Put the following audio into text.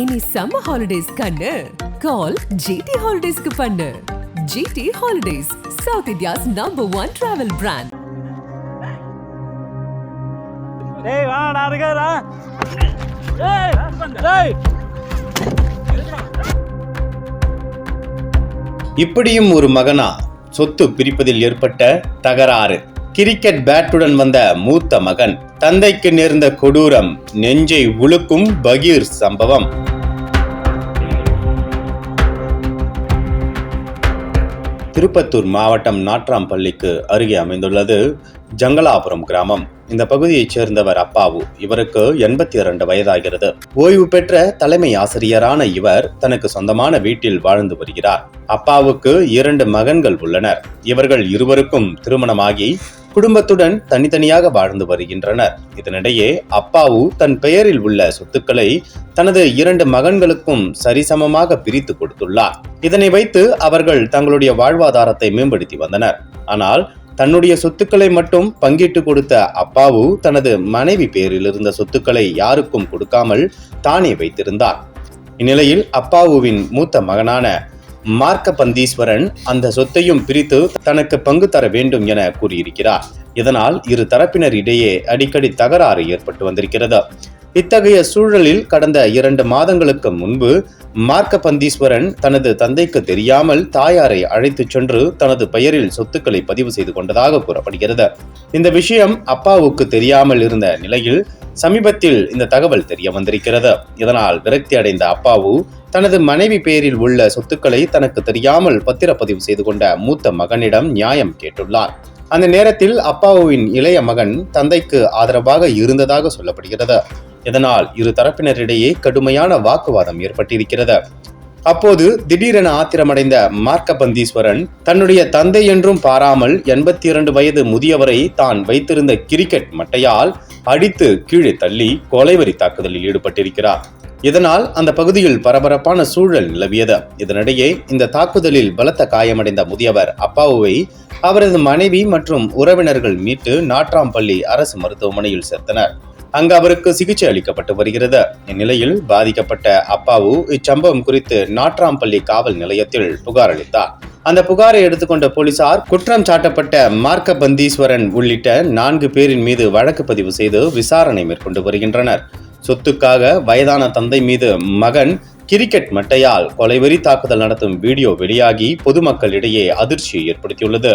இனி summer holidays கண்ணு. கால் GT ஹாலிடேஸ்க்கு பண்ணு. GT holidays south India's number one travel brand டேய் வாடா இருக்காரா டேய் டேய். இப்படியும் ஒரு மகனா சொத்து பிரிப்பதில் ஏற்பட்ட தகராறு. கிரிக்கெட் பேட்டுடன் வந்த மூத்த மகன் தந்தைக்கு நேர்ந்த கொடூரம் நெஞ்சை உழுக்கும் பகீர் சம்பவம். திருப்பத்தூர் மாவட்டம் நாட்ராம்பள்ளிக்கு அருகே அமைந்துள்ளது ஜங்கலாபுரம் கிராமம். இந்த பகுதியைச் சேர்ந்தவர் அப்பாவு. இவருக்கு எண்பத்தி இரண்டு வயதாகிறது. ஓய்வு பெற்ற தலைமை ஆசிரியரான இவர் தனக்கு சொந்தமான வீட்டில் வாழ்ந்து வருகிறார். அப்பாவுக்கு இரண்டு மகன்கள் உள்ளனர். இவர்கள் இருவருக்கும் திருமணமாகி குடும்பத்துடன் தனித்தனியாக வாழ்ந்து வருகின்றனர். இதனிடையே அப்பாவு தன் பெயரில் உள்ள சொத்துக்களை தனது இரண்டு மகன்களுக்கும் சரிசமமாக பிரித்து கொடுத்துள்ளார். இதனை வைத்து அவர்கள் தங்களுடைய வாழ்வாதாரத்தை மேம்படுத்தி வந்தனர். ஆனால் தன்னுடைய சொத்துக்களை மட்டும் பங்கிட்டு கொடுத்த அப்பாவு தனது மனைவி பேரில் இருந்த சொத்துக்களை யாருக்கும் கொடுக்காமல் தானே வைத்திருந்தார். இந்நிலையில் அப்பாவுவின் மூத்த மகனான மார்க்க பந்தீஸ்வரன் அந்த சொத்தையும் பிரித்து தனக்கு பங்கு தர வேண்டும் என கூறியிருக்கிறார். இதனால் இரு தரப்பினர் இடையே அடிக்கடி தகராறு ஏற்பட்டு வந்திருக்கிறது. இத்தகைய சூழலில் கடந்த இரண்டு மாதங்களுக்கு முன்பு மார்க்க பந்தீஸ்வரன் தனது தந்தைக்கு தெரியாமல் தாயாரை அழைத்துச் சென்று தனது பெயரில் சொத்துக்களை பதிவு செய்து கொண்டதாக கூறப்படுகிறது. இந்த விஷயம் அப்பாவுக்கு தெரியாமல் இருந்த நிலையில் சமீபத்தில் இந்த தகவல் தெரிய வந்திருக்கிறது. இதனால் விரக்தி அடைந்த அப்பாவு தனது மனைவி பெயரில் உள்ள சொத்துக்களை தனக்கு தெரியாமல் பத்திரப்பதிவு செய்து கொண்ட மூத்த மகனிடம் நியாயம் கேட்டுள்ளார். அந்த நேரத்தில் அப்பாவுவின் இளைய மகன் தந்தைக்கு ஆதரவாக இருந்ததாக சொல்லப்படுகிறது. இதனால் இரு தரப்பினரிடையே கடுமையான வாக்குவாதம் ஏற்பட்டிருக்கிறது. அப்போது திடீரென ஆத்திரமடைந்த மார்க்கபந்தீஸ்வரன் தன்னுடைய தந்தை என்றும் பாராமல் எண்பத்தி இரண்டு வயது முதியவரை தான் வைத்திருந்த கிரிக்கெட் மட்டையால் அடித்து கீழே தள்ளி கொலைவரி தாக்குதலில் ஈடுபட்டிருக்கிறார். இதனால் அந்த பகுதியில் பரபரப்பான சூழல் நிலவியது. இதனிடையே இந்த தாக்குதலில் பலத்த காயமடைந்த முதியவர் அப்பாவுவை அவரது மனைவி மற்றும் உறவினர்கள் மீட்டு நாட்ராம்பள்ளி அரசு மருத்துவமனையில் சேர்த்தனர். அங்கு அவருக்கு சிகிச்சை அளிக்கப்பட்டு வருகிறது. இந்நிலையில் பாதிக்கப்பட்ட அப்பாவு இச்சம்பவம் குறித்து நாட்ராம்பள்ளி காவல் நிலையத்தில் புகார் அளித்தார். அந்த புகாரை எடுத்துக்கொண்ட போலீசார் குற்றம் சாட்டப்பட்ட மார்க்க பந்தீஸ்வரன் உள்ளிட்ட நான்கு பேரின் மீது வழக்கு பதிவு செய்து விசாரணை மேற்கொண்டு வருகின்றனர். சொத்துக்காக வயதான தந்தை மீது மகன் கிரிக்கெட் மட்டையால் கொலைவெறி தாக்குதல் நடத்தும் வீடியோ வெளியாகி பொதுமக்களிடையே அதிர்ச்சியை ஏற்படுத்தியுள்ளது.